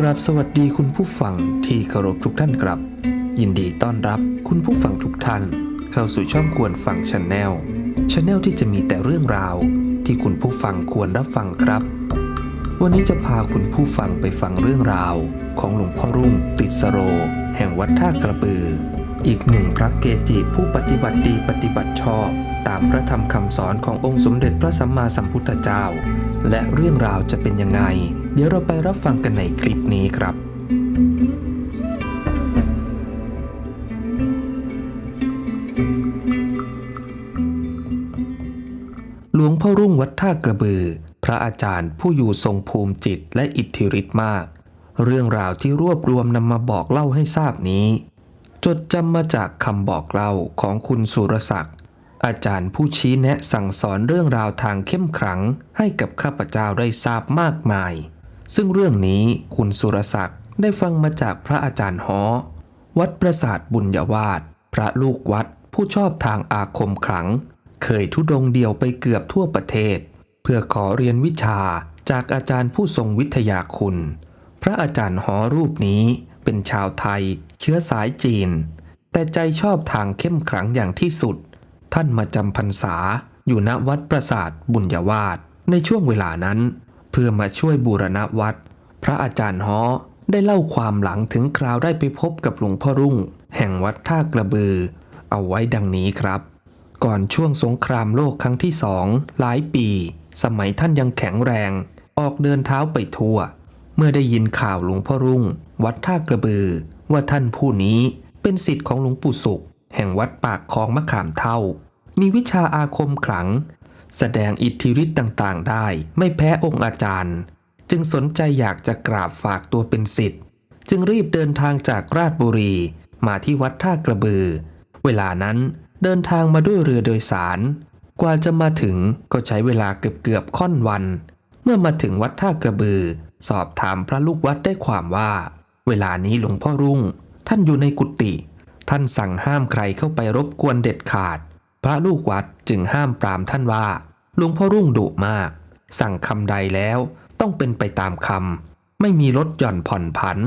กราบสวัสดีคุณผู้ฟังที่เคารพทุกท่านครับ ยินดีต้อนรับคุณผู้ฟังทุกท่าน เข้าสู่ช่องควรฟังช n แนลช n แนลที่จะมีแต่เรื่องราว ที่คุณผู้ฟังควรรับฟังครับ วันนี้จะพาคุณผู้ฟังไปฟังเรื่องราว ของหลวงพ่อรุ่งติดสโร แห่งวัดท่ากระบือ อีกหนึ่งพระเกจิผู้ปฏิบัติดีปฏิบัติชอบ ตามพระธรรมคำสอนขององค์สมเด็จพระสัมมาสัมพุทธเจ้า และเรื่องราวจะเป็นยังไง เดี๋ยวเราไปรับฟังกันในคลิปนี้ครับ หลวงพ่อรุ่งวัดท่ากระบือ พระอาจารย์ผู้อยู่ทรงภูมิจิตและอิทธิฤทธิ์มาก เรื่องราวที่รวบรวมนำมาบอกเล่าให้ทราบนี้ จดจำมาจากคำบอกเล่าของคุณสุรศักดิ์อาจารย์ผู้ชี้แนะสั่งสอนเรื่องราวทางเข้มขลังให้กับข้าพเจ้าได้ทราบมากมาย ซึ่งเรื่องนี้คุณสุรศักดิ์ได้ฟังมาจากพระอาจารย์ฮอวัดประสาทบุญญาวาสพระลูกวัดผู้ชอบทางอาคมขลัง เคยทุดงเดียวไปเกือบทั่วประเทศ เพื่อขอเรียนวิชาจากอาจารย์ผู้ทรงวิทยาคุณ พระอาจารย์หอรูปนี้เป็นชาวไทย เชื้อสายจีน แต่ใจชอบทางเข้มขลังอย่างที่สุด ท่านมาจำพรรษาอยู่ณวัดประสาทบุญญาวาสในช่วงเวลานั้น พื่อมาช่วยบูรณะวัดพระอาจารย์ฮอได้เล่าความหลังถึงคราวได้ไปพบกับหลวงพ่อรุ่ง แห่งวัดท่ากระบือ เอาไว้ดังนี้ครับ ก่อนช่วงสงครามโลกครั้งที่สองหลายปี สมัยท่านยังแข็งแรง ออกเดินเท้าไปทั่ว เมื่อได้ยินข่าวหลวงพ่อรุ่ง วัดท่ากระบือ ว่าท่านผู้นี้เป็นศิษย์ของหลวงปู่สุข แห่งวัดปากคลองมะขามเท่า มีวิชาอาคมขลัง แสดงอิทธิฤทธิ์ต่างๆ ได้ไม่แพ้องค์อาจารย์ จึงสนใจอยากจะกราบฝากตัวเป็นศิษย์จึงรีบเดินทางจากราชบุรีมาที่วัดท่ากระบือ เวลานั้นเดินทางมาด้วยเรือโดยสาร กว่าจะมาถึงก็ใช้เวลาเกือบเกือบๆค่อนวัน เมื่อมาถึงวัดท่ากระบือ สอบถามพระลูกวัดได้ความว่า เวลานี้หลวงพ่อรุ่ง ท่านอยู่ในกุฏิท่านสั่งห้ามใครเข้าไปรบกวนเด็ดขาด ระลูกวัดจึงห้ามปรามท่านว่าหลวงพ่อรุ่งดุมาก สั่งคำใดแล้วต้องเป็นไปตามคำไม่มีลดหย่อนผ่อนผัน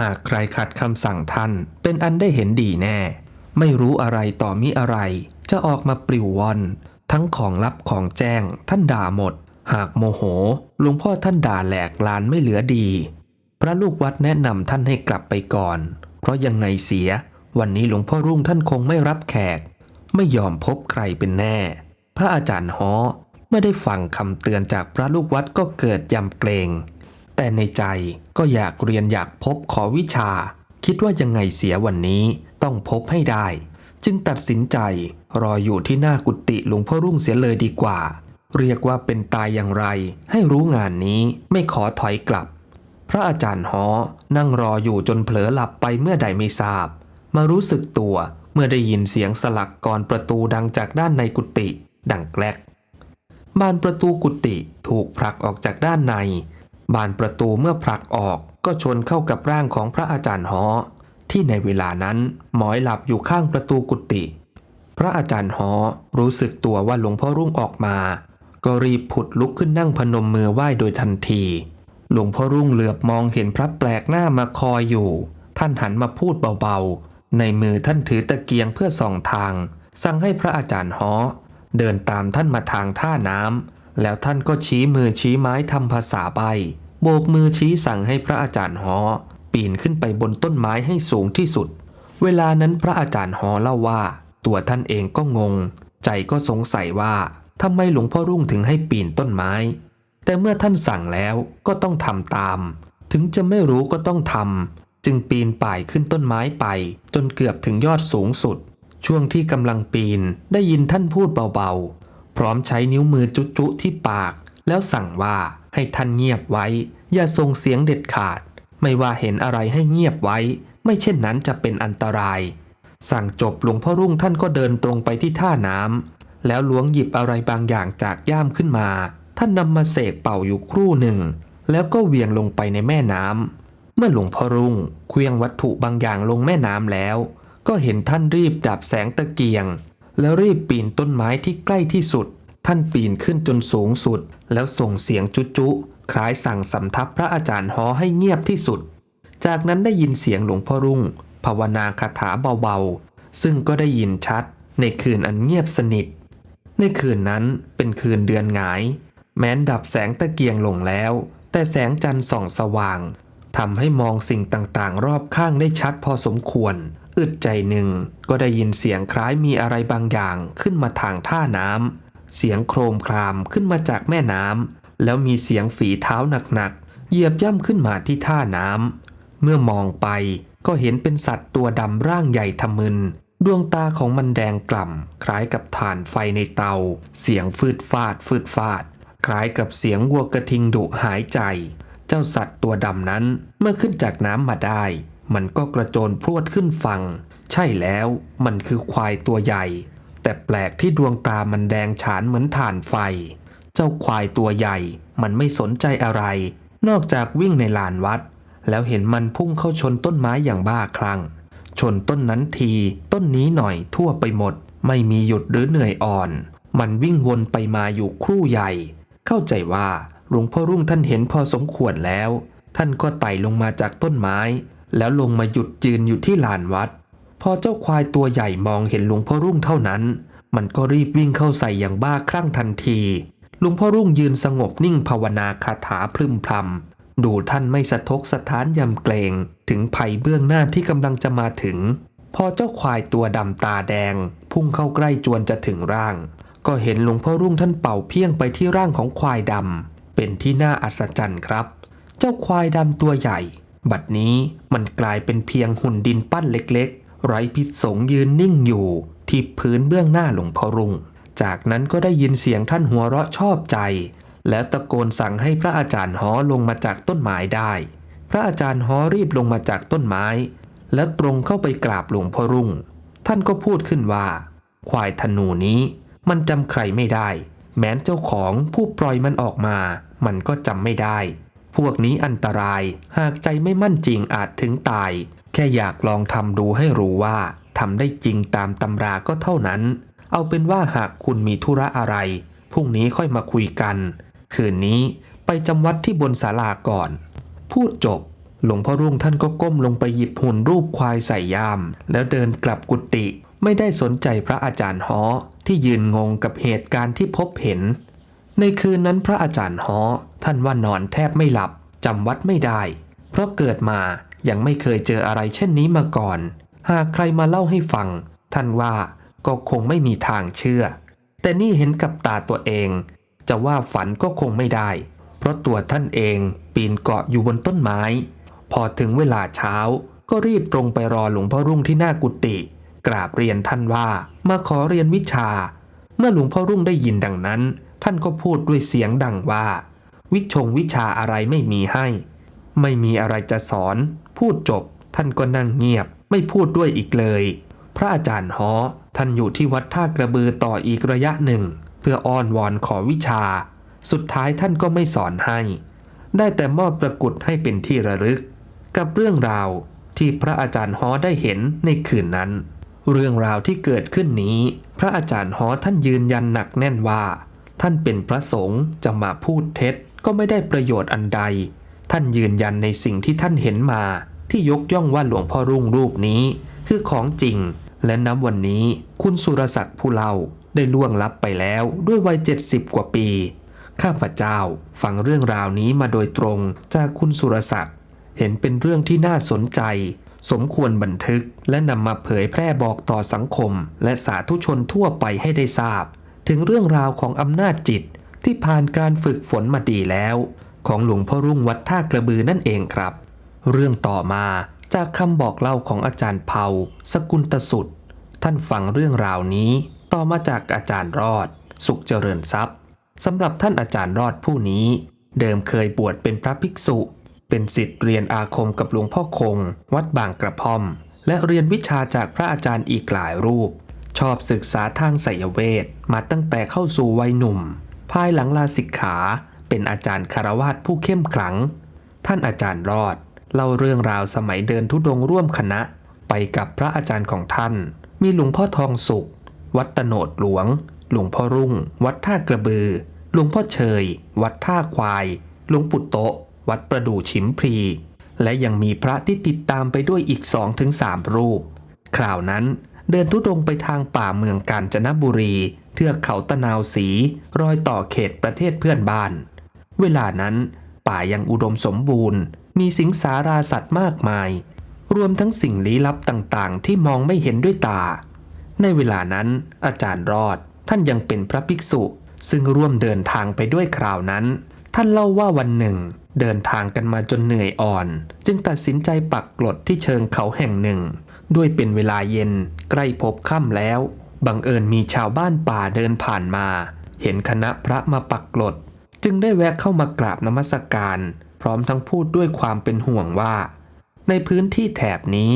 หากใครขัดคำสั่งท่านเป็นอันได้เห็นดีแน่ ไม่รู้อะไรต่อมิอะไร จะออกมาปลิววอน ทั้งของลับของแจ้งท่านด่าหมด หากโมโหหลวงพ่อท่านด่าแหลกลานไม่เหลือดี พระลูกวัดแนะนำท่านให้กลับไปก่อน เพราะยังไงเสีย วันนี้หลวงพ่อรุ่งท่านคงไม่รับแขก ไม่ยอมพบใครเป็นแน่ พระอาจารย์ฮอเมื่อได้ฟังคำเตือนจากพระลูกวัดก็เกิดยำเกรง แต่ในใจก็อยากเรียนอยากพบขอวิชา คิดว่ายังไงเสียวันนี้ต้องพบให้ได้ จึงตัดสินใจรออยู่ที่หน้ากุฏิหลวงพ่อรุ่งเสียเลยดีกว่า เรียกว่าเป็นตายอย่างไร ให้รู้งานนี้ไม่ขอถอยกลับ พระอาจารย์ฮอนั่งรออยู่จนเผลอหลับไปเมื่อใดไม่ทราบ มารู้สึกตัว เมื่อได้ยินเสียงสลักก่อนประตูดังจากด้านในกุฏิดังแกลกบานประตูกุฏิถูกผลักออกจากด้านใน บานประตูเมื่อผลักออกก็ชนเข้ากับร่างของพระอาจารย์ฮอที่ในเวลานั้นหมอยหลับอยู่ข้างประตูกุฏิพระอาจารย์ฮอรู้สึกตัวว่าหลวงพ่อรุ่งออกมา ก็รีบผุดลุกขึ้นนั่งพนมมือไหว้โดยทันที หลวงพ่อรุ่งเหลือบมองเห็นพระแปลกหน้ามาคอยอยู่ ท่านหันมาพูดเบา ในมือท่านถือตะเกียงเพื่อส่องทาง สั่งให้พระอาจารย์ฮอเดินตามท่านมาทางท่าน้ำแล้วท่านก็ชี้มือชี้ไม้ทำภาษาใบโบกมือชี้สั่งให้พระอาจารย์ฮอปีนขึ้นไปบนต้นไม้ให้สูงที่สุด เวลานั้นพระอาจารย์ฮอเล่าว่า ตัวท่านเองก็งง ใจก็สงสัยว่าทำไมหลวงพ่อรุ่งถึงให้ปีนต้นไม้ แต่เมื่อท่านสั่งแล้วก็ต้องทำตาม ถึงจะไม่รู้ก็ต้องทำ จึงปีนป่ายขึ้นต้นไม้ไป จนเกือบถึงยอดสูงสุด ช่วงที่กำลังปีนได้ยินท่านพูดเบาๆ พร้อมใช้นิ้วมือจุๆที่ปาก แล้วสั่งว่าให้ท่านเงียบไว้ อย่าส่งเสียงเด็ดขาด ไม่ว่าเห็นอะไรให้เงียบไว้ ไม่เช่นนั้นจะเป็นอันตราย สั่งจบหลวงพ่อรุ่งท่านก็เดินตรงไปที่ท่าน้ำแล้วล้วงหยิบอะไรบางอย่างจากย่ามขึ้นมา ท่านนำมาเสกเป่าอยู่ครู่หนึ่ง แล้วก็เวียงลงไปในแม่น้ำ เมื่อหลวงพ่อรุ่งเคลื่องวัตถุบางอย่างลงแม่น้ำแล้ว ก็เห็นท่านรีบดับแสงตะเกียง แล้วรีบปีนต้นไม้ที่ใกล้ที่สุด ท่านปีนขึ้นจนสูงสุด แล้วส่งเสียงจุจุคล้ายสั่งสำทับพระอาจารย์ฮอให้เงียบที่สุด จากนั้นได้ยินเสียงหลวงพ่อรุ่ง ภาวนาคาถาเบาๆ ซึ่งก็ได้ยินชัด ในคืนอันเงียบสนิท ในคืนนั้นเป็นคืนเดือนหงาย แม้นดับแสงตะเกียงลงแล้ว แต่แสงจันทร์ส่องสว่าง ทำให้มองสิ่งต่างๆ รอบข้างได้ชัดพอสมควร อึดใจหนึ่งก็ได้ยินเสียงคล้ายมีอะไรบางอย่างขึ้นมาทางท่าน้ำ เสียงโครมครามขึ้นมาจากแม่น้ำ แล้วมีเสียงฝีเท้าหนักๆ เหยียบย่ำขึ้นมาที่ท่าน้ำ เมื่อมองไปก็เห็นเป็นสัตว์ตัวดำร่างใหญ่ทะมึน ดวงตาของมันแดงกล่ำ คล้ายกับถ่านไฟในเตา เสียงฟืดฟาดฟืดฟาด คล้ายกับเสียงวัวกระทิงดุหายใจ เจ้าสัตว์ตัวดำนั้นเมื่อขึ้นจากน้ำมาได้ มันก็กระโจนพรวดขึ้นฝั่ง ใช่แล้วมันคือควายตัวใหญ่ แต่แปลกที่ดวงตามันแดงฉานเหมือนถ่านไฟ เจ้าควายตัวใหญ่ มันไม่สนใจอะไร นอกจากวิ่งในลานวัด แล้วเห็นมันพุ่งเข้าชนต้นไม้อย่างบ้าคลั่ง ชนต้นนั้นทีต้นนี้หน่อยทั่วไปหมด ไม่มีหยุดหรือเหนื่อยอ่อน มันวิ่งวนไปมาอยู่ครู่ใหญ่ เข้าใจว่า หลวงพ่อรุ่งท่านเห็นพอสมควรแล้ว ท่านก็ไต่ลงมาจากต้นไม้ แล้วลงมาหยุดยืนอยู่ที่ลานวัด พอเจ้าควายตัวใหญ่มองเห็นหลวงพ่อรุ่งเท่านั้น มันก็รีบวิ่งเข้าใส่อย่างบ้าคลั่งทันทีหลวงพ่อรุ่งยืนสงบนิ่งภาวนาคาถาพรึมพรำดูท่านไม่สะทกสะท้านยำเกรง ถึงภัยเบื้องหน้าที่กำลังจะมาถึง พอเจ้าควายตัวดำตาแดง พุ่งเข้าใกล้จวนจะถึงร่าง ก็เห็นหลวงพ่อรุ่งท่านเป่าเพียงไปที่ร่างของควายดำ เป็นที่น่าอัศจรรย์ครับ เจ้าควายดำตัวใหญ่ บัดนี้มันกลายเป็นเพียงหุ่นดินปั้นเล็กๆ ไร้พิษสงยืนนิ่งอยู่ ที่พื้นเบื้องหน้าหลวงพ่อรุ่งจากนั้นก็ได้ยินเสียงท่านหัวเราะชอบใจ แล้วตะโกนสั่งให้พระอาจารย์ฮอลงมาจากต้นไม้ได้ พระอาจารย์ฮอรีบลงมาจากต้นไม้ แล้วตรงเข้าไปกราบหลวงพ่อรุ่ง ท่านก็พูดขึ้นว่า ควายธนูนี้มันจำใครไม่ได้ แม้นเจ้าของผู้ปล่อยมันออกมา มันก็จำไม่ได้ พวกนี้อันตราย หากใจไม่มั่นจริงอาจถึงตาย แค่อยากลองทำดูให้รู้ว่าทำได้จริงตามตำราก็เท่านั้น เอาเป็นว่าหากคุณมีธุระอะไร พรุ่งนี้ค่อยมาคุยกัน คืนนี้ไปจำวัดที่บนศาลาก่อน พูดจบหลวงพ่อรุ่งท่านก็ก้มลงไปหยิบหุ่นรูปควายใส่ยาม แล้วเดินกลับกุฏิไม่ได้สนใจพระอาจารย์ฮอที่ยืนงงกับเหตุการณ์ที่พบเห็น ในคืนนั้นพระอาจารย์ฮอท่านว่านอนแทบไม่หลับจำวัดไม่ได้ เพราะเกิดมายังไม่เคยเจออะไรเช่นนี้มาก่อน หากใครมาเล่าให้ฟัง ท่านว่าก็คงไม่มีทางเชื่อ แต่นี่เห็นกับตาตัวเอง จะว่าฝันก็คงไม่ได้ เพราะตัวท่านเองปีนเกาะอยู่บนต้นไม้ พอถึงเวลาเช้า ก็รีบตรงไปรอหลวงพ่อรุ่งที่หน้ากุฏิกราบเรียนท่านว่ามาขอเรียนวิชา เมื่อหลวงพ่อรุ่งได้ยินดังนั้น ท่านก็พูดด้วยเสียงดังว่า วิชงวิชาอะไรไม่มีให้ ไม่มีอะไรจะสอน พูดจบ ท่านก็นั่งเงียบ ไม่พูดด้วยอีกเลย พระอาจารย์ฮอท่านอยู่ที่วัดท่ากระบือต่ออีกระยะหนึ่ง เพื่ออ้อนวอนขอวิชา สุดท้ายท่านก็ไม่สอนให้ ได้แต่มอบประกุดให้เป็นที่ระลึก กับเรื่องราวที่พระอาจารย์ฮอได้เห็นในคืนนั้น เรื่องราวที่เกิดขึ้นนี้ พระอาจารย์ฮอท่านยืนยันหนักแน่นว่า ท่านเป็นพระสงฆ์จะมาพูดเท็จก็ไม่ได้ประโยชน์อันใด ท่านยืนยันในสิ่งที่ท่านเห็นมา ที่ยกย่องว่าหลวงพ่อรุ่งรูปนี้ คือของจริง และนับวันนี้คุณสุรศักดิ์ผู้เล่าได้ล่วงลับไปแล้วด้วยวัย 70 กว่าปี ข้าพเจ้าฟังเรื่องราวนี้มาโดยตรงจากคุณสุรศักดิ์เห็นเป็นเรื่องที่น่าสนใจ สมควรบันทึกและนำมาเผยแพร่บอกต่อสังคม และสาธุชนทั่วไปให้ได้ทราบ ถึงเรื่องราวของอำนาจจิตที่ผ่านการฝึกฝนมาดีแล้ว ของหลวงพ่อรุ่งวัดท่ากระบือนั่นเองครับ เรื่องต่อมาจากคำบอกเล่าของอาจารย์เผาสกุลตสุด ท่านฟังเรื่องราวนี้ต่อมาจากอาจารย์รอด สุขเจริญทรัพย์สำหรับท่านอาจารย์รอดผู้นี้ เดิมเคยบวชเป็นพระภิกษุ เป็นศิษย์เรียนอาคมกับหลวงพ่อคง วัดบางกระพร่อม และเรียนวิชาจากพระอาจารย์อีกหลายรูป ชอบศึกษาทางไสยเวทมาตั้งแต่เข้าสู่วัยหนุ่ม ภายหลังลาสิกขา เป็นอาจารย์คารวาสผู้เข้มขลัง ท่านอาจารย์รอด เล่าเรื่องราวสมัยเดินทุดงค์ร่วมคณะ ไปกับพระอาจารย์ของท่าน มีหลวงพ่อทองสุข วัดตโนดหลวง หลวงพ่อรุ่ง วัดท่ากระบือ หลวงพ่อเชย วัดท่าควาย หลวงปู่โตวัดประดู่ฉิมพลีและยังมีพระที่ติดตามไปด้วยอีก2อถึงสรูป คราวนั้น เดินทุดงไปทางป่าเมืองกาญจนบุรี เทือกเขาตะนาวสี รอยต่อเขตประเทศเพื่อนบ้าน เวลานั้น ป่ายังอุดมสมบูรณ์ มีสิงสาราสัตว์มากมาย รวมทั้งสิ่งลี้ลับต่างๆ ที่มองไม่เห็นด้วยตา ในเวลานั้น อาจารย์รอดท่านยังเป็นพระภิกษุ ซึ่งร่วมเดินทางไปด้วยคราวนั้น ท่านเล่าว่าวันหนึ่ง เดินทางกันมาจนเหนื่อยอ่อน จึงตัดสินใจปักกลดที่เชิงเขาแห่งหนึ่ง ด้วยเป็นเวลาเย็นใกล้พบค่ำแล้ว บังเอิญมีชาวบ้านป่าเดินผ่านมา เห็นคณะพระมาปักกลด จึงได้แวะเข้ามากราบนมัสการ พร้อมทั้งพูดด้วยความเป็นห่วงว่า ในพื้นที่แถบนี้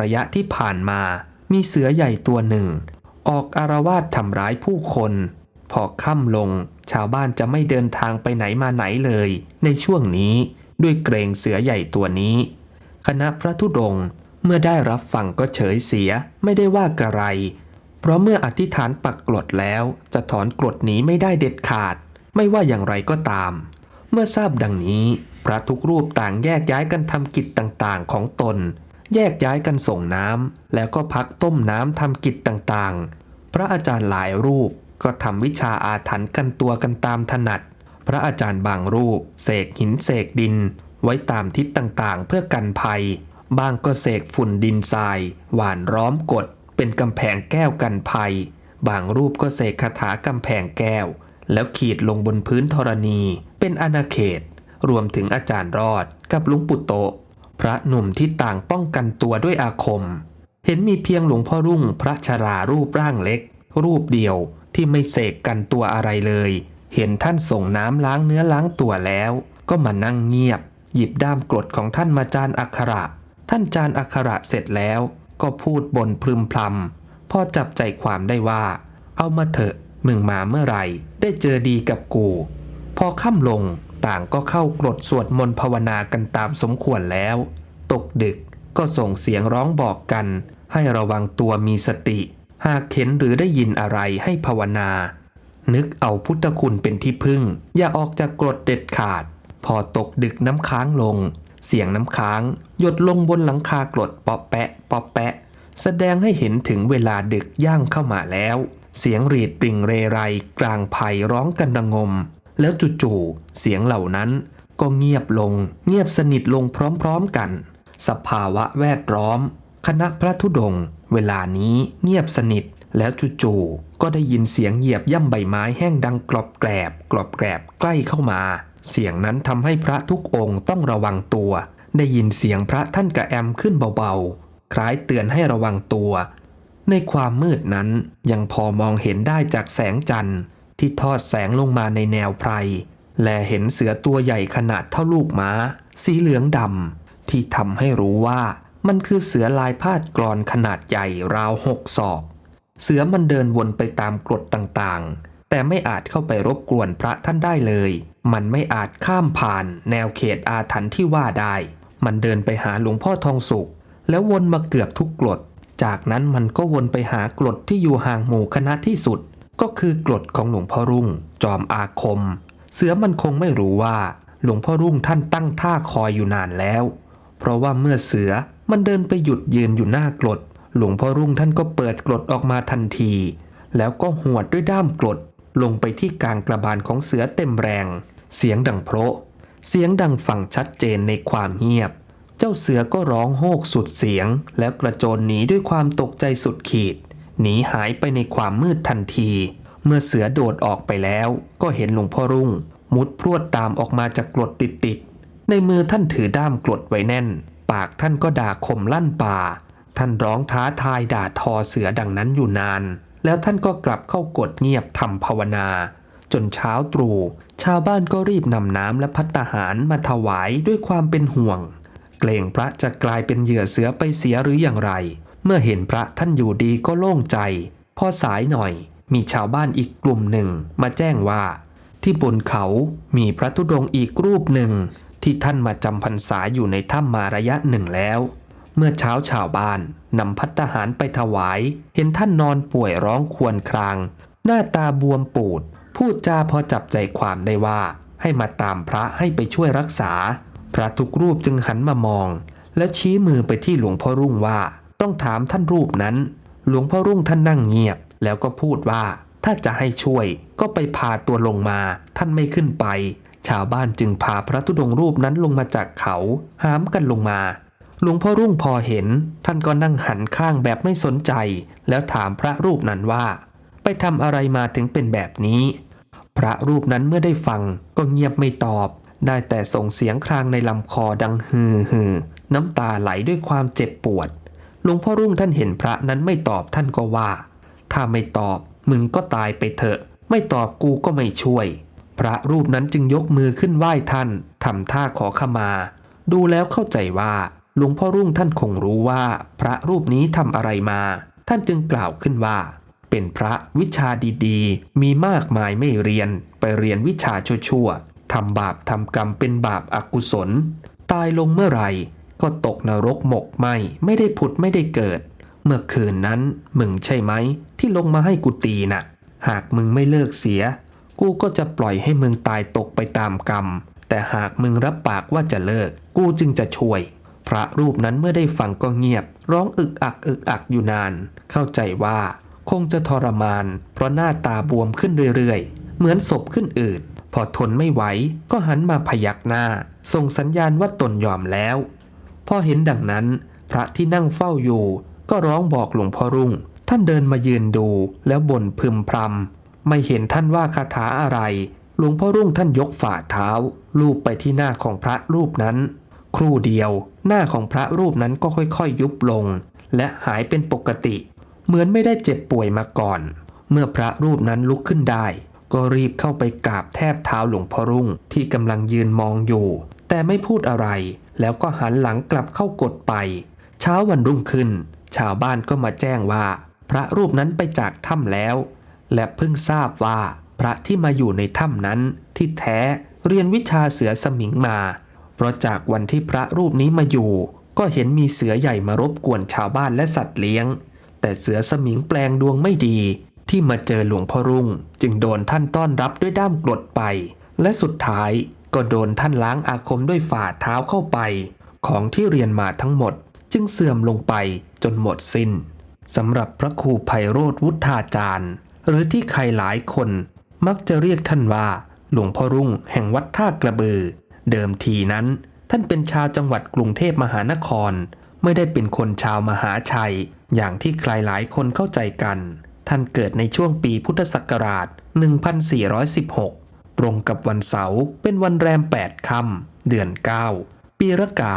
ระยะที่ผ่านมามีเสือใหญ่ตัวหนึ่ง ออกอารวาสทำร้ายผู้คน พอค่ำลง ชาวบ้านจะไม่เดินทางไปไหนมาไหนเลย ในช่วงนี้ด้วยเกรงเสือใหญ่ตัวนี้ คณะพระธุดงค์ เมื่อได้รับฟังก็เฉยเสียไม่ได้ว่ากระไร เพราะเมื่ออธิษฐานปักกรดแล้ว จะถอนกรดนี้ไม่ได้เด็ดขาด ไม่ว่าอย่างไรก็ตาม เมื่อทราบดังนี้ พระทุกรูปต่างแยกย้ายกันทำกิจต่างๆ ของตน แยกย้ายกันส่งน้ำแล้วก็พักต้มน้ำทำกิจต่างๆ พระอาจารย์หลายรูปก็ทำวิชาอาถรรพ์กันตัวกันตามถนัด พระอาจารย์บางรูป เสกหินเสกดิน ไว้ตามทิศต่างๆ เพื่อกันภัย บางก็เสกฝุ่นดินทราย หวานร้อมกด เป็นกำแพงแก้วกันภัย บางรูปก็เสกคาถากำแพงแก้ว แล้วขีดลงบนพื้นธรณี เป็นอาณาเขต รวมถึงอาจารย์รอดกับลุงปู่โต พระหนุ่มที่ต่างป้องกันตัวด้วยอาคม เห็นมีเพียงหลวงพ่อรุ่งพระชรารูปร่างเล็ก รูปเดียวที่ไม่เสกกันตัวอะไรเลย เห็นท่านส่งน้ำล้างเนื้อล้างตัวแล้ว ก็มานั่งเงียบ หยิบด้ามกรดของท่านมาจานอักขระ ท่านจานอักขระเสร็จแล้ว ก็พูดบนพรึมพรำพอจับใจความได้ว่า เอามาเถอะมึงมาเมื่อไหร่ ได้เจอดีกับกู พอค่ำลงต่างก็เข้ากรดสวดมนต์ภาวนากันตามสมควรแล้ว ตกดึกก็ส่งเสียงร้องบอกกัน ให้ระวังตัวมีสติ หากเห็นหรือได้ยินอะไรให้ภาวนา นึกเอาพุทธคุณเป็นที่พึ่ง อย่าออกจากกรดเด็ดขาด พอตกดึกน้ำค้างลง เสียงน้ำค้าง หยดลงบนหลังคากรดปอแปะปอแปะ แสดงให้เห็นถึงเวลาดึกย่างเข้ามาแล้ว เสียงรีดปริ่งเรไร กลางไผ่ร้องกันระงม แล้วจู่ๆเสียงเหล่านั้นก็เงียบลง เงียบสนิทลงพร้อมๆกัน สภาวะแวดล้อม คณะพระธุดงค์เวลานี้เงียบสนิทแล้วจู่ๆก็ได้ยินเสียงเหยียบย่ำใบไม้แห้งดังกรอบแกรบกรอบแกรบใกล้เข้ามา เสียงนั้นทำให้พระทุกองค์ต้องระวังตัว ได้ยินเสียงพระท่านกระแอมขึ้นเบาๆ คล้ายเตือนให้ระวังตัว ในความมืดนั้นยังพอมองเห็นได้จากแสงจันทร์ ที่ทอดแสงลงมาในแนวไพร และเห็นเสือตัวใหญ่ขนาดเท่าลูกม้า สีเหลืองดำที่ทำให้รู้ว่ามันคือเสือลายพาดกรอนขนาดใหญ่ราวหกศอก เสือมันเดินวนไปตามกรดต่างๆ แต่ไม่อาจเข้าไปรบกวนพระท่านได้เลย มันไม่อาจข้ามผ่านแนวเขตอาถรรพ์ที่ว่าได้ มันเดินไปหาหลวงพ่อทองสุขแล้ววนมาเกือบทุกกรด จากนั้นมันก็วนไปหากรดที่อยู่ห่างหมู่คณะที่สุด ก็คือกรดของหลวงพ่อรุ่ง จอมอาคม เสือมันคงไม่รู้ว่า หลวงพ่อรุ่งท่านตั้งท่าคอยอยู่นานแล้ว เพราะว่าเมื่อเสือมันเดินไปหยุดยืนอยู่หน้ากรด หลวงพ่อรุ่งท่านก็เปิดกรดออกมาทันที แล้วก็หวดด้วยด้ามกรดลงไปที่กลางกระบาลของเสือเต็มแรง เสียงดังโพระเสียงดังฟังชัดเจนในความเงียบ เจ้าเสือก็ร้องโฮกสุดเสียง แล้วกระโจนหนีด้วยความตกใจสุดขีด หนีหายไปในความมืดทันที เมื่อเสือโดดออกไปแล้ว ก็เห็นหลวงพ่อรุ่ง มุดพรวดตามออกมาจากกรดติดๆ ในมือท่านถือด้ามกรดไว้แน่น ปากท่านก็ด่าข่มลั่นป่า ท่านร้องท้าทายด่าทอเสือดังนั้นอยู่นาน แล้วท่านก็กลับเข้ากดเงียบทำภาวนา จนเช้าตรู่ ชาวบ้านก็รีบนำน้ำและพัตตาหารมาถวายด้วยความเป็นห่วง เกรงพระจะกลายเป็นเหยื่อเสือไปเสียหรืออย่างไร เมื่อเห็นพระท่านอยู่ดีก็โล่งใจ พอสายหน่อย มีชาวบ้านอีกกลุ่มหนึ่งมาแจ้งว่า ที่บนเขามีพระธุดงอีกรูปหนึ่ง ที่ท่านมาจำพรรษาอยู่ในถ้ำมาระยะหนึ่งแล้ว เมื่อเช้าชาวบ้านนำพัตตาหารไปถวาย เห็นท่านนอนป่วยร้องครวญคราง หน้าตาบวมปูด พูดจาพอจับใจความได้ว่า ให้มาตามพระให้ไปช่วยรักษา พระทุกรูปจึงหันมามอง แล้วชี้มือไปที่หลวงพ่อรุ่งว่า ต้องถามท่านรูปนั้น หลวงพ่อรุ่งท่านนั่งเงียบ แล้วก็พูดว่า ถ้าจะให้ช่วย ก็ไปพาตัวลงมา ท่านไม่ขึ้นไป ชาวบ้านจึงพาพระธุดงรูปนั้นลงมาจากเขา หามกันลงมาหลวงพ่อรุ่งพอเห็น ท่านก็นั่งหันข้างแบบไม่สนใจ แล้วถามพระรูปนั้นว่า ไปทำอะไรมาถึงเป็นแบบนี้ พระรูปนั้นเมื่อได้ฟังก็เงียบไม่ตอบ ได้แต่ส่งเสียงครางในลำคอดังฮือฮือน้ำตาไหลด้วยความเจ็บปวด หลวงพ่อรุ่งท่านเห็นพระนั้นไม่ตอบท่านก็ว่า ถ้าไม่ตอบมึงก็ตายไปเถอะ ไม่ตอบกูก็ไม่ช่วย พระรูปนั้นจึงยกมือขึ้นไหว้ท่านทำท่าขอขมา ดูแล้วเข้าใจว่า หลวงพ่อรุ่งท่านคงรู้ว่า พระรูปนี้ทำอะไรมา ท่านจึงกล่าวขึ้นว่า เป็นพระวิชาดีๆ มีมากมายไม่เรียนไปเรียนวิชาชั่วๆทำบาปทำกรรมเป็นบาปอากุศล ตายลงเมื่อไหร่ก็ตกนรกหมกไหมไม่ได้ผุดไม่ได้เกิด เมื่อคืนนั้นมึงใช่ไหม ที่ลงมาให้กูตีน่ะ หากมึงไม่เลิกเสีย กูก็จะปล่อยให้มึงตายตกไปตามกรรม แต่หากมึงรับปากว่าจะเลิก กูจึงจะช่วย พระรูปนั้นเมื่อได้ฟังก็เงียบ ร้องอึกอักอึกอักอยู่นาน เข้าใจว่า คงจะทรมาน เพราะหน้าตาบวมขึ้นเรื่อยๆ เหมือนศพขึ้นอืดพอทนไม่ไหวก็หันมาพยักหน้า ส่งสัญญาณว่าตนยอมแล้ว พอเห็นดังนั้น พระที่นั่งเฝ้าอยู่ ก็ร้องบอกหลวงพ่อรุ่ง ท่านเดินมายืนดูแล้วบ่นพึมพำไม่เห็นท่านว่าคาถาอะไร หลวงพ่อรุ่งท่านยกฝ่าเท้า ลูบไปที่หน้าของพระรูปนั้น ครู่เดียว หน้าของพระรูปนั้นก็ค่อยๆยุบลง และหายเป็นปกติ เหมือนไม่ได้เจ็บป่วยมาก่อน เมื่อพระรูปนั้นลุกขึ้นได้ ก็รีบเข้าไปกราบแทบเท้าหลวงพ่อรุ่งที่กำลังยืนมองอยู่ แต่ไม่พูดอะไร แล้วก็หันหลังกลับเข้ากดไป เช้าวันรุ่งขึ้น ชาวบ้านก็มาแจ้งว่า พระรูปนั้นไปจากถ้ำแล้ว และเพิ่งทราบว่าพระที่มาอยู่ในถ้ำนั้นที่แท้เรียนวิชาเสือสมิงมา เพราะจากวันที่พระรูปนี้มาอยู่ ก็เห็นมีเสือใหญ่มารบกวนชาวบ้านและสัตว์เลี้ยง แต่เสือสมิงแปลงดวงไม่ดี ที่มาเจอหลวงพ่อรุ่ง จึงโดนท่านต้อนรับด้วยด้ามกรดไป และสุดท้ายก็โดนท่านล้างอาคมด้วยฝ่าเท้าเข้าไป ของที่เรียนมาทั้งหมดจึงเสื่อมลงไปจนหมดสิน้นสำหรับพระครูไพโรธวุฒาจารย์ หรือที่ใครหลายคนมักจะเรียกท่านว่า หลวงพ่อรุ่งแห่งวัดท่ากระบือ เดิมทีนั้น ท่านเป็นชาวจังหวัดกรุงเทพมหานคร ไม่ได้เป็นคนชาวมหาชัย อย่างที่ใครหลายคนเข้าใจกัน ท่านเกิดในช่วงปีพุทธศักราช 1416 ตรงกับวันเสาร์เป็นวันแรม 8 ค่ำเดือน 9 ปีระกา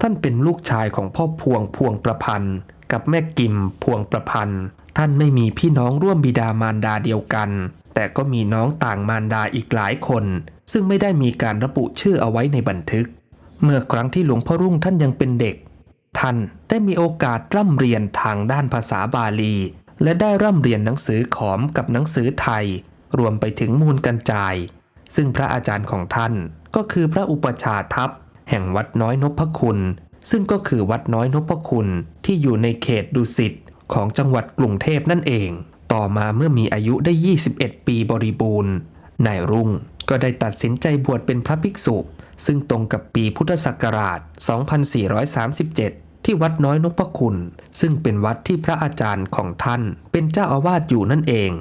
ท่านเป็นลูกชายของพ่อพวงพวงประพันธ์ กับแม่กิมพวงประพันธ์ ท่านไม่มีพี่น้องร่วมบิดามารดาเดียวกัน แต่ก็มีน้องต่างมารดาอีกหลายคน ซึ่งไม่ได้มีการระบุชื่อเอาไว้ในบันทึก เมื่อครั้งที่หลวงพ่อรุ่งท่านยังเป็นเด็ก ท่านได้มีโอกาสร่ำเรียนทางด้านภาษาบาลี และได้ร่ำเรียนหนังสือขอมกับหนังสือไทย รวมไปถึงมูลกันจาย ซึ่งพระอาจารย์ของท่านก็คือพระอุปชาทัพแห่งวัดน้อยนพคุณ ซึ่งก็คือวัดน้อยนพคุณที่อยู่ในเขตดุสิตของจังหวัดกรุงเทพนั่นเอง ต่อมาเมื่อมีอายุได้ 21 ปีบริบูรณ์นายรุ่งก็ได้ตัดสินใจบวชเป็นพระภิกษุ ซึ่งตรงกับปีพุทธศักราช 2437 ที่วัดน้อยนพคุณ ซึ่งเป็นวัดที่พระอาจารย์ของท่านเป็นเจ้าอาวาสอยู่นั่นเอง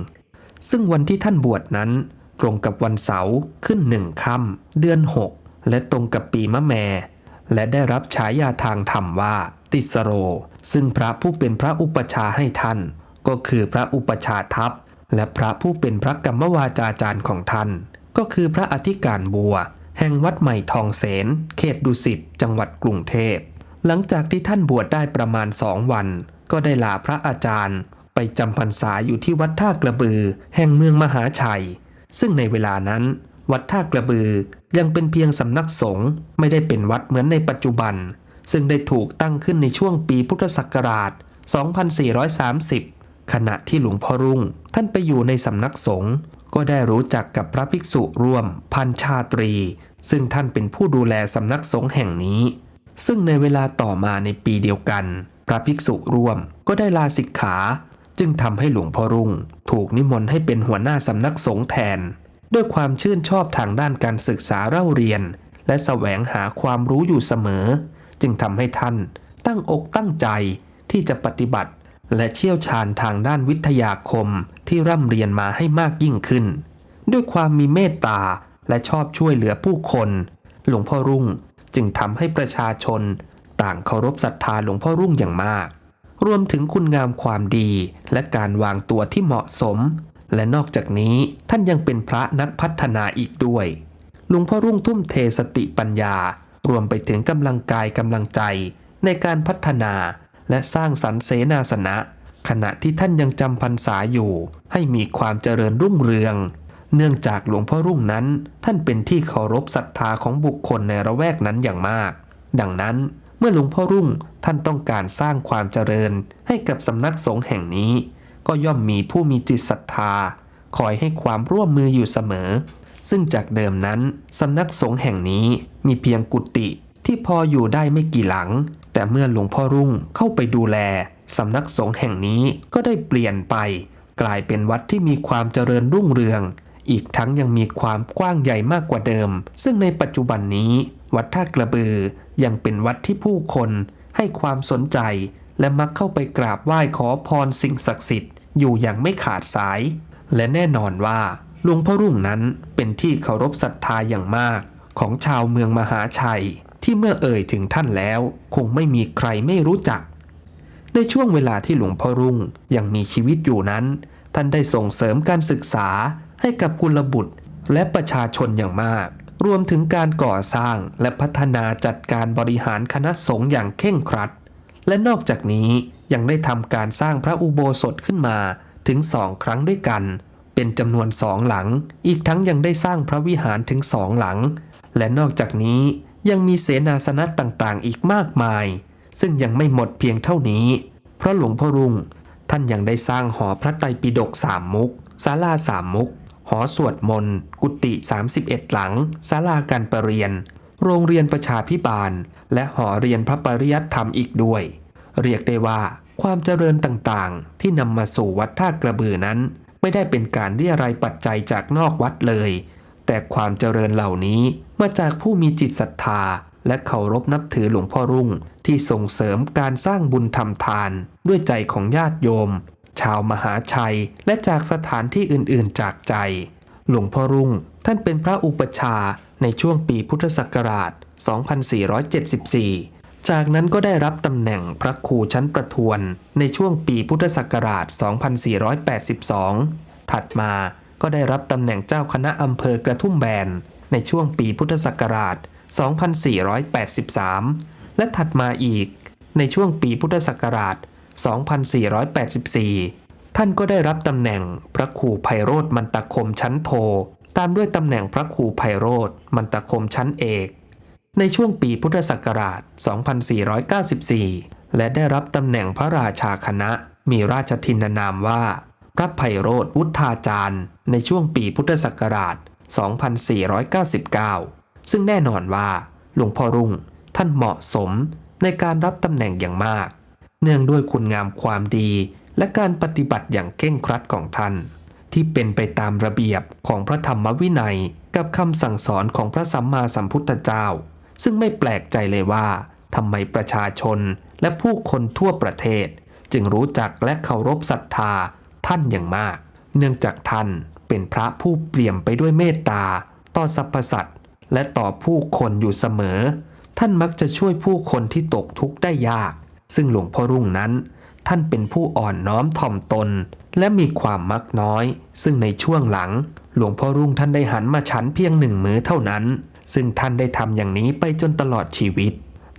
ซึ่งวันที่ท่านบวชนั้น ตรงกับวันเสาร์ขึ้นหนึ่งค่ำเดือน 6 และตรงกับปีมะแม และได้รับฉายาทางธรรมว่า ติสโร ซึ่งพระผู้เป็นพระอุปชาให้ท่าน ก็คือพระอุปชาทัพ และพระผู้เป็นพระกรรมวาจาจารย์ของท่าน ก็คือพระอธิการบัว แห่งวัดใหม่ทองเสนเขตดุสิตจังหวัดกรุงเทพ หลังจากที่ท่านบวชได้ประมาณสองวัน ก็ได้ลาพระอาจารย์ ไปจำพรรษาอยู่ที่วัดท่ากระบือ แห่งเมืองมหาชัย ซึ่งในเวลานั้น วัดท่ากระบือยังเป็นเพียงสำนักสงฆ์ไม่ได้เป็นวัดเหมือนในปัจจุบัน ซึ่งได้ถูกตั้งขึ้นในช่วงปีพุทธศักราช 2430 ขณะที่หลวงพ่อรุ่ง ท่านไปอยู่ในสำนักสงฆ์ก็ได้รู้จักกับพระภิกษุร่วม พันชาตรี ซึ่งท่านเป็นผู้ดูแลสำนักสงฆ์แห่งนี้ ซึ่งในเวลาต่อมาในปีเดียวกัน พระภิกษุร่วมก็ได้ลาสิกขา จึงทำให้หลวงพ่อรุ่ง ถูกนิมนต์ให้เป็นหัวหน้าสำนักสงฆ์แทน ด้วยความชื่นชอบทางด้านการศึกษาเล่าเรียน และแสวงหาความรู้อยู่เสมอ จึงทำให้ท่านตั้งอกตั้งใจที่จะปฏิบัติ และเชี่ยวชาญทางด้านวิทยาคมที่ร่ำเรียนมาให้มากยิ่งขึ้น ด้วยความมีเมตตาและชอบช่วยเหลือผู้คน หลวงพ่อรุ่ง จึงทำให้ประชาชน ต่างเคารพศรัทธาหลวงพ่อรุ่งอย่างมาก รวมถึงคุณงามความดีและการวางตัวที่เหมาะสม และนอกจากนี้ท่านยังเป็นพระนักพัฒนาอีกด้วย หลวงพ่อรุ่งทุ่มเทสติปัญญา รวมไปถึงกำลังกายกำลังใจ ในการพัฒนาและสร้างสรรค์เสนาสนะ ขณะที่ท่านยังจำพรรษาอยู่ ให้มีความเจริญรุ่งเรือง เนื่องจากหลวงพ่อรุ่งนั้น ท่านเป็นที่เคารพศรัทธาของบุคคลในระแวกนั้นอย่างมาก ดังนั้นเมื่อหลวงพ่อรุ่งท่านต้องการสร้างความเจริญให้กับสำนักสงฆ์แห่งนี้ ก็ย่อมมีผู้มีจิตศรัทธา คอยให้ความร่วมมืออยู่เสมอ ซึ่งจากเดิมนั้นสำนักสงฆ์แห่งนี้มีเพียงกุฏิที่พออยู่ได้ไม่กี่หลัง แต่เมื่อหลวงพ่อรุ่งเข้าไปดูแลสำนักสงฆ์แห่งนี้ก็ได้เปลี่ยนไป กลายเป็นวัดที่มีความเจริญรุ่งเรือง อีกทั้งยังมีความกว้างใหญ่มากกว่าเดิม ซึ่งในปัจจุบันนี้ วัดท่ากระบือยังเป็นวัดที่ผู้คนให้ความสนใจ และมักเข้าไปกราบไหว้ขอพรสิ่งศักดิ์สิทธิ์อยู่อย่างไม่ขาดสาย และแน่นอนว่าหลวงพ่อรุ่งนั้นเป็นที่เคารพศรัทธาอย่างมาก ของชาวเมืองมหาชัย ที่เมื่อเอ่ยถึงท่านแล้ว คงไม่มีใครไม่รู้จัก ในช่วงเวลาที่หลวงพ่อรุ่งยังมีชีวิตอยู่นั้น ท่านได้ส่งเสริมการศึกษา ให้กับกุลบุตรและประชาชนอย่างมาก รวมถึงการก่อสร้างและพัฒนาจัดการบริหารคณะสงฆ์อย่างเข่งครัด และนอกจากนี้ยังได้ทำการสร้างพระอุโบสถขึ้นมาถึงสองครั้งด้วยกัน เป็นจำนวนสองหลัง อีกทั้งยังได้สร้างพระวิหารถึงสองหลัง และนอกจากนี้ยังมีเสนาสนะต่างๆ อีกมากมาย ซึ่งยังไม่หมดเพียงเท่านี้ เพราะหลวงพ่อรุ่ง ท่านยังได้สร้างหอพระไตรปิฎกสามมุกศาลาสามมุก หอสวดมนต์ กุฏิ31 หลังศาลาการประเรียน โรงเรียนประชาพิบาล และหอเรียนพระปริยัติธรรมอีกด้วย เรียกได้ว่าความเจริญต่างๆ ที่นำมาสู่วัดท่ากระบือนั้น ไม่ได้เป็นการเรียรายปัจจัยจากนอกวัดเลย แต่ความเจริญเหล่านี้มาจากผู้มีจิตศรัทธา และเคารพนับถือหลวงพ่อรุ่ง ที่ส่งเสริมการสร้างบุญทำทาน ด้วยใจของญาติโยม ชาวมหาชัย และจากสถานที่อื่นๆจากใจ หลวงพ่อรุ่ง ท่านเป็นพระอุปชาในช่วงปีพุทธศักราช 2474 จากนั้นก็ได้รับตำแหน่งพระครูชั้นประทวน ในช่วงปีพุทธศักราช 2482 ถัดมาก็ได้รับตำแหน่งเจ้าคณะอำเภอกระทุ่มแบน ในช่วงปีพุทธศักราช 2483 และถัดมาอีก ในช่วงปีพุทธศักราช 2484 ท่านก็ได้รับตำแหน่งพระครูไพโรธมันตะคมชั้นโท ตามด้วยตำแหน่งพระครูไพโรธมันตะคมชั้นเอก ในช่วงปีพุทธศักราช 2494 และได้รับตำแหน่งพระราชาคณะ มีราชทินนามว่า พระไพโรธวุฒาจารย์ ในช่วงปีพุทธศักราช 2499 ซึ่งแน่นอนว่าหลวงพ่อรุ่งท่านเหมาะสมในการรับตำแหน่งอย่างมาก เนื่องด้วยคุณงามความดี และการปฏิบัติอย่างเคร่งครัดของท่าน ที่เป็นไปตามระเบียบของพระธรรมวินัยกับคำสั่งสอนของพระสัมมาสัมพุทธเจ้า ซึ่งไม่แปลกใจเลยว่าทำไมประชาชนและผู้คนทั่วประเทศ จึงรู้จักและเคารพศรัทธาท่านอย่างมาก เนื่องจากท่านเป็นพระผู้เปี่ยมไปด้วยเมตตา ต่อสรรพสัตว์และต่อผู้คนอยู่เสมอ ท่านมักจะช่วยผู้คนที่ตกทุกข์ได้ยาก ซึ่งหลวงพ่อรุ่งนั้น ท่านเป็นผู้อ่อนน้อมถ่อมตน และมีความมักน้อย ซึ่งในช่วงหลัง หลวงพ่อรุ่งท่านได้หันมาฉันเพียงหนึ่งมื้อเท่านั้น ซึ่งท่านได้ทำอย่างนี้ไปจนตลอดชีวิต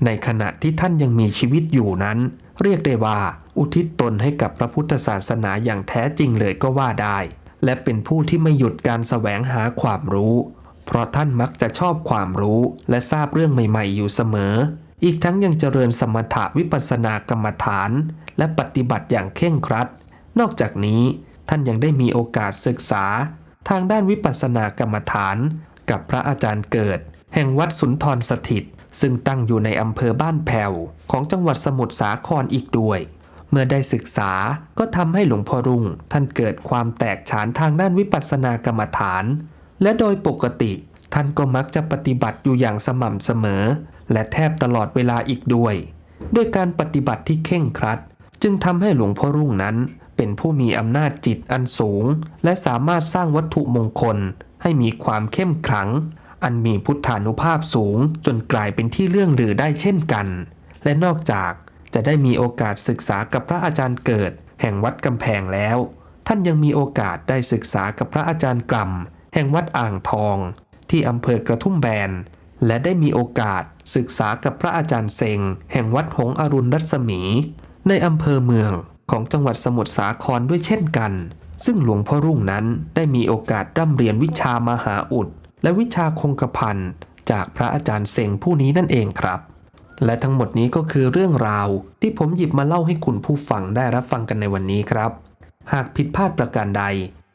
ในขณะที่ท่านยังมีชีวิตอยู่นั้น เรียกได้ว่า อุทิศตนให้กับพระพุทธศาสนาอย่างแท้จริงเลยก็ว่าได้ และเป็นผู้ที่ไม่หยุดการแสวงหาความรู้ เพราะท่านมักจะชอบความรู้และทราบเรื่องใหม่ ๆ อยู่เสมอ อีกทั้งยังเจริญสมถะวิปัสสนากรรมฐาน และปฏิบัติอย่างเคร่งครัด นอกจากนี้ท่านยังได้มีโอกาสศึกษา ทางด้านวิปัสสนากรรมฐาน กับพระอาจารย์เกิด แห่งวัดสุนทรสถิต ซึ่งตั้งอยู่ในอำเภอบ้านแผ่ว ของจังหวัดสมุทรสาครอีกด้วย เมื่อได้ศึกษาก็ทำให้หลวงพ่อรุ่ง ท่านเกิดความแตกฉานทางด้านวิปัสสนากรรมฐาน และโดยปกติท่านก็มักจะปฏิบัติอยู่อย่างสม่ำเสมอ และแทบตลอดเวลาอีกด้วย ด้วยการปฏิบัติที่เข่งครัด จึงทำให้หลวงพ่อรุ่งนั้น เป็นผู้มีอำนาจจิตอันสูง และสามารถสร้างวัตถุมงคล ให้มีความเข้มขลัง อันมีพุทธานุภาพสูง จนกลายเป็นที่เรื่องลือได้เช่นกัน และนอกจากจะได้มีโอกาสศึกษากับพระอาจารย์เกิด แห่งวัดกำแพงแล้ว ท่านยังมีโอกาสได้ศึกษากับพระอาจารย์กล่ำแห่งวัดอ่างทอง ที่อำเภอกระทุ่มแบน และได้มีโอกาสศึกษากับพระอาจารย์เซงแห่งวัดหงอรุณรัศมี ในอำเภอเมืองของจังหวัดสมุทรสาครด้วยเช่นกัน ซึ่งหลวงพ่อรุ่งนั้นได้มีโอกาสร่ำเรียนวิชามหาอุด และวิชาคงกระพันจากพระอาจารย์เซงผู้นี้นั่นเองครับ และทั้งหมดนี้ก็คือเรื่องราวที่ผมหยิบมาเล่าให้คุณผู้ฟังได้รับฟังกันในวันนี้ครับ หากผิดพลาดประการใด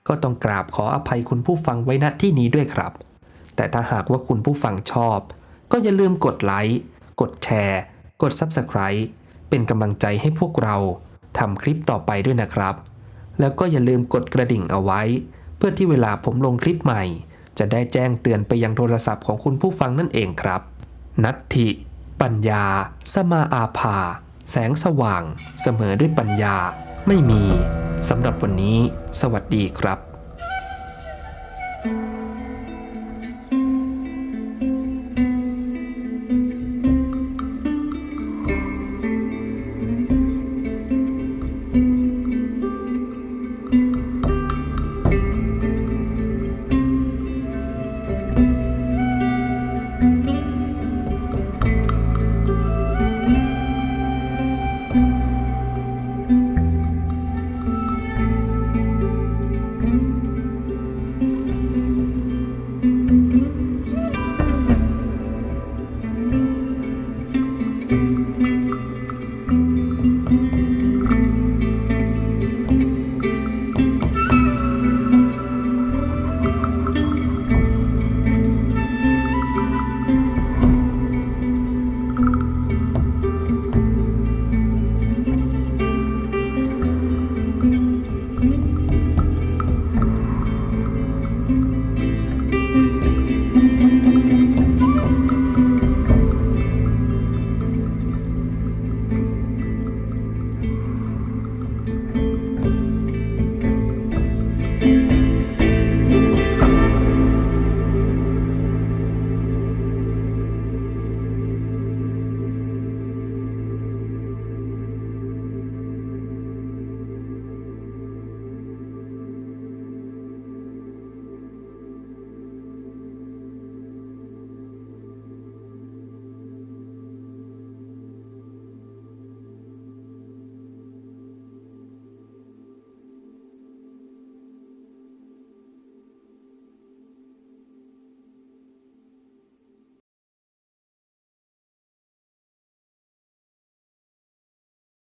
ก็ต้องกราบขออภัยคุณผู้ฟังไว้ณที่นี้ด้วยครับ แต่ถ้าหากว่าคุณผู้ฟังชอบ ก็อย่าลืมกดไลค์ กดแชร์ กด Subscribe เป็นกำลังใจให้พวกเราทำคลิปต่อไปด้วยนะครับ แล้วก็อย่าลืมกดกระดิ่งเอาไว้ เพื่อที่เวลาผมลงคลิปใหม่ จะได้แจ้งเตือนไปยังโทรศัพท์ของคุณผู้ฟังนั่นเองครับ นัตถิ ปัญญา สมาอาภา แสงสว่าง เสมอด้วยปัญญา ไม่มีสำหรับวันนี้ สวัสดีครับ